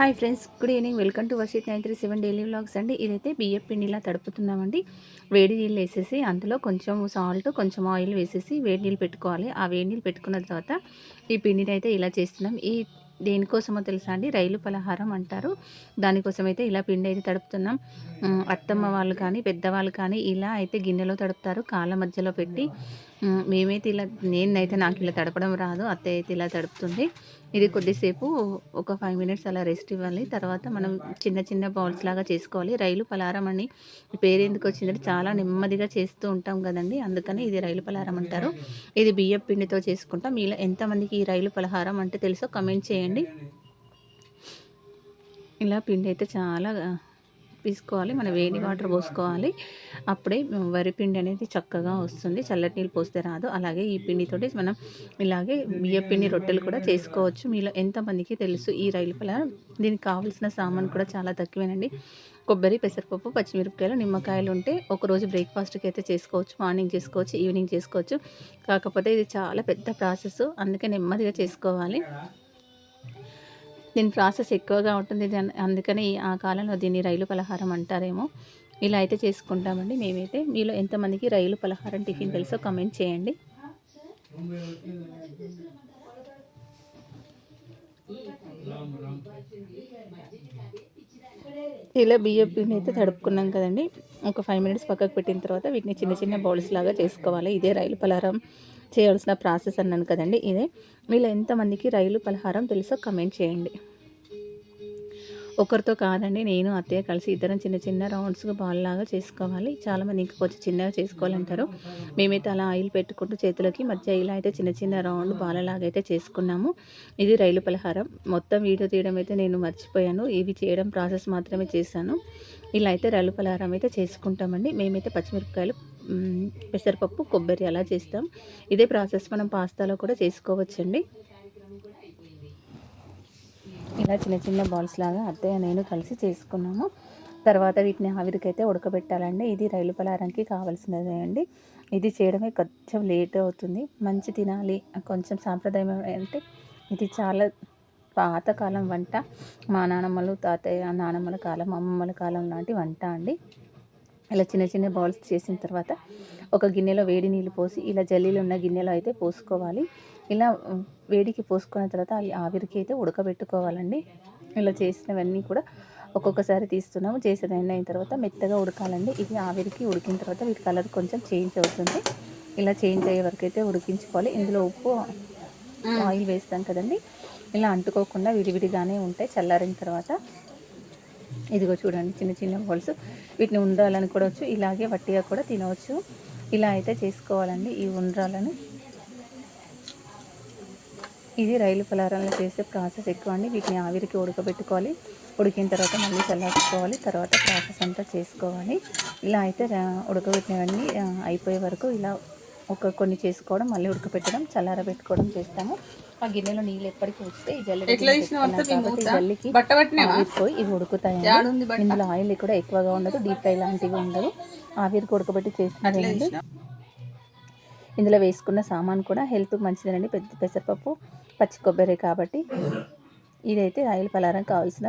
Hi friends good evening. Welcome to Varshith nine three seven daily vlogs అండి. ఇదైతే బియ్యం పిండిలా తడుపుతున్నామండి. వేడి నీళ్ళు వేసేసి అందులో కొంచెం సాల్ట్ కొంచెం ఆయిల్ వేసేసి వేడి నీళ్ళు పెట్టుకోవాలి. ఆ వేడి నీళ్ళు పెట్టుకున్న తర్వాత ఈ పిండిని అయితే ఇలా చేస్తున్నాం. ఈ దేనికోసమో తెలుసా అండి? రైలు పలహారం అంటారు. దానికోసం అయితే ఇలా పిండి అయితే తడుపుతున్నాం. అత్తమ్మ వాళ్ళు కానీ పెద్దవాళ్ళు కానీ ఇలా అయితే గిన్నెలో తడుపుతారు. కాళ్ళ మధ్యలో పెట్టి మేమైతే ఇలా నేనైతే నాకు ఇలా తడపడం రాదు. అత్తయ్య అయితే ఇలా తడుపుతుంది. ఇది కొద్దిసేపు ఒక ఫైవ్ మినిట్స్ అలా రెస్ట్ ఇవ్వాలి. తర్వాత మనం చిన్న చిన్న బౌల్స్ లాగా చేసుకోవాలి. రైలు పలారం అని పేరు ఎందుకు వచ్చిందంటే చాలా నెమ్మదిగా చేస్తూ ఉంటాం కదండి. అందుకని ఇది రైలు పలారం అంటారు. ఇది బియ్యం పిండితో చేసుకుంటాం. మీలో ఎంతమందికి ఈ రైలు పలహారం అంటే తెలుసో కమెంట్ చేయండి. ఇలా పిండి అయితే చాలా తీసుకోవాలి మన వేడి వాటర్ పోసుకోవాలి. అప్పుడే వరి పిండి అనేది చక్కగా వస్తుంది. చల్లటి నీళ్ళు పోస్తే రాదు. అలాగే ఈ పిండితోటి మనం ఇలాగే బియ్య పిండి రొట్టెలు కూడా చేసుకోవచ్చు. మీలో ఎంతమందికి తెలుసు ఈ రైలు పల? దీనికి కావాల్సిన సామాన్ కూడా చాలా తక్కువేనండి. కొబ్బరి పెసరపప్పు పచ్చిమిరపకాయలు నిమ్మకాయలు ఉంటే ఒకరోజు బ్రేక్ఫాస్ట్కి అయితే చేసుకోవచ్చు. మార్నింగ్ చేసుకోవచ్చు ఈవినింగ్ చేసుకోవచ్చు. కాకపోతే ఇది చాలా పెద్ద ప్రాసెస్ అందుకే నెమ్మదిగా చేసుకోవాలి. దీని ప్రాసెస్ ఎక్కువగా ఉంటుంది. అందుకని ఆ కాలంలో దీన్ని రైలు పలహారం అంటారేమో. ఇలా అయితే చేసుకుంటామండి మేమైతే. మీలో ఎంతమందికి రైలు పలహారం టిఫిన్ తెలుసో కమెంట్ చేయండి. ఇలా బియ్యం పిండి అయితే తడుపుకున్నాం కదండి. ఒక ఫైవ్ మినిట్స్ పక్కకు పెట్టిన తర్వాత వీటిని చిన్న చిన్న బౌల్స్ లాగా చేసుకోవాలి. ఇదే రైలు పలహారం చేయాల్సిన ప్రాసెస్ అన్నాను కదండి. ఇదే. మీలో ఎంతమందికి రైలు పలహారం తెలుసో కమెంట్ చేయండి. ఒకరితో కాదండి. నేను అత్తయ్య కలిసి ఇద్దరం చిన్న చిన్న రౌండ్స్గా బాల్ లాగా చేసుకోవాలి. చాలామంది ఇంకా కొంచెం చిన్నగా చేసుకోవాలంటారు. మేమైతే అలా ఆయిల్ పెట్టుకుంటూ చేతులకి మధ్య ఇలా అయితే చిన్న చిన్న రౌండ్ బాలలాగా అయితే చేసుకున్నాము. ఇది రైలు పలహారం. మొత్తం వీడియో తీయడం అయితే నేను మర్చిపోయాను. ఇవి చేయడం ప్రాసెస్ మాత్రమే చేశాను. ఇలా అయితే రైలు పలహారం అయితే చేసుకుంటామండి. మేమైతే పచ్చిమిరపకాయలు పెసరపప్పు కొబ్బరి అలా చేస్తాం. ఇదే ప్రాసెస్ మనం పాస్తాలో కూడా చేసుకోవచ్చండి. ఇలా చిన్న చిన్న బాల్స్ లాగా అత్తయ్య నేను కలిసి చేసుకున్నాము. తర్వాత వీటిని ఆవిరికైతే ఉడకబెట్టాలండి. ఇది రైలు పలారానికి కావాల్సినదే అండి. ఇది చేయడమే కొంచెం లేట్ అవుతుంది. మంచి తినాలి. కొంచెం సాంప్రదాయం అంటే ఇది చాలా పాతకాలం వంట. మా నానమ్మలు తాతయ్య నానమ్మల కాలం అమ్మమ్మల కాలం లాంటి వంట అండి. ఇలా చిన్న చిన్న బౌల్స్ చేసిన తర్వాత ఒక గిన్నెలో వేడి నీళ్ళు పోసి ఇలా జల్లీలు ఉన్న గిన్నెలో అయితే పోసుకోవాలి. ఇలా వేడికి పోసుకున్న తర్వాత అవి ఆవిరికి అయితే ఉడకబెట్టుకోవాలండి. ఇలా చేసినవన్నీ కూడా ఒక్కొక్కసారి తీస్తున్నాము. చేసేదన్నీ అయిన తర్వాత మెత్తగా ఉడకాలండి. ఇది ఆవిరికి ఉడికిన తర్వాత వీటి కలర్ కొంచెం చేంజ్ అవుతుంది. ఇలా చేంజ్ అయ్యే వరకు అయితే ఉడికించుకోవాలి. ఇందులో ఉప్పు ఆయిల్ వేస్తాం కదండి. ఇలా అంటుకోకుండా విడివిడిగానే ఉంటాయి చల్లారిన తర్వాత ఇదిగో చూడండి చిన్న చిన్న బౌల్స్. వీటిని ఉండాలనుకోవచ్చు ఇలాగే వట్టిగా కూడా తినవచ్చు. ఇలా అయితే చేసుకోవాలండి ఈ ఉండ్రాలను ఇది రైలు పలారాలను చేసే ప్రాసెస్ ఎక్కువ అండి. వీటిని ఆవిరికి ఉడకబెట్టుకోవాలి. ఉడికిన తర్వాత మళ్ళీ చల్లార్చుకోవాలి. తర్వాత ప్రాసెస్ అంతా చేసుకోవాలి. ఇలా అయితే ఉడకబెట్టినవన్నీ అయిపోయే వరకు ఇలా ఒక కొన్ని చేసుకోవడం మళ్ళీ ఉడకబెట్టడం చల్లారబెట్టుకోవడం చేస్తాము. ఆ గిన్నెలో నీళ్ళు ఎప్పటికీ వస్తే ఈ? జల్లికి? ఆవిరిపోయి ఇవి ఉడుకుతాయి? ఇందులో ఆయిల్ కూడా ఎక్కువగా ఉండదు డీప్ ఫ్రై లాంటివి ఉండదు. ఆవిరికి ఉడకబెట్టి చేసినదండి ఇందులో వేసుకున్న సామాన్ కూడా హెల్త్ మంచిదేనండి. పెద్ద పెసరపప్పు పచ్చి కొబ్బరి కాబట్టి ఇదైతే ఆయిల్ పలారం కావాల్సిన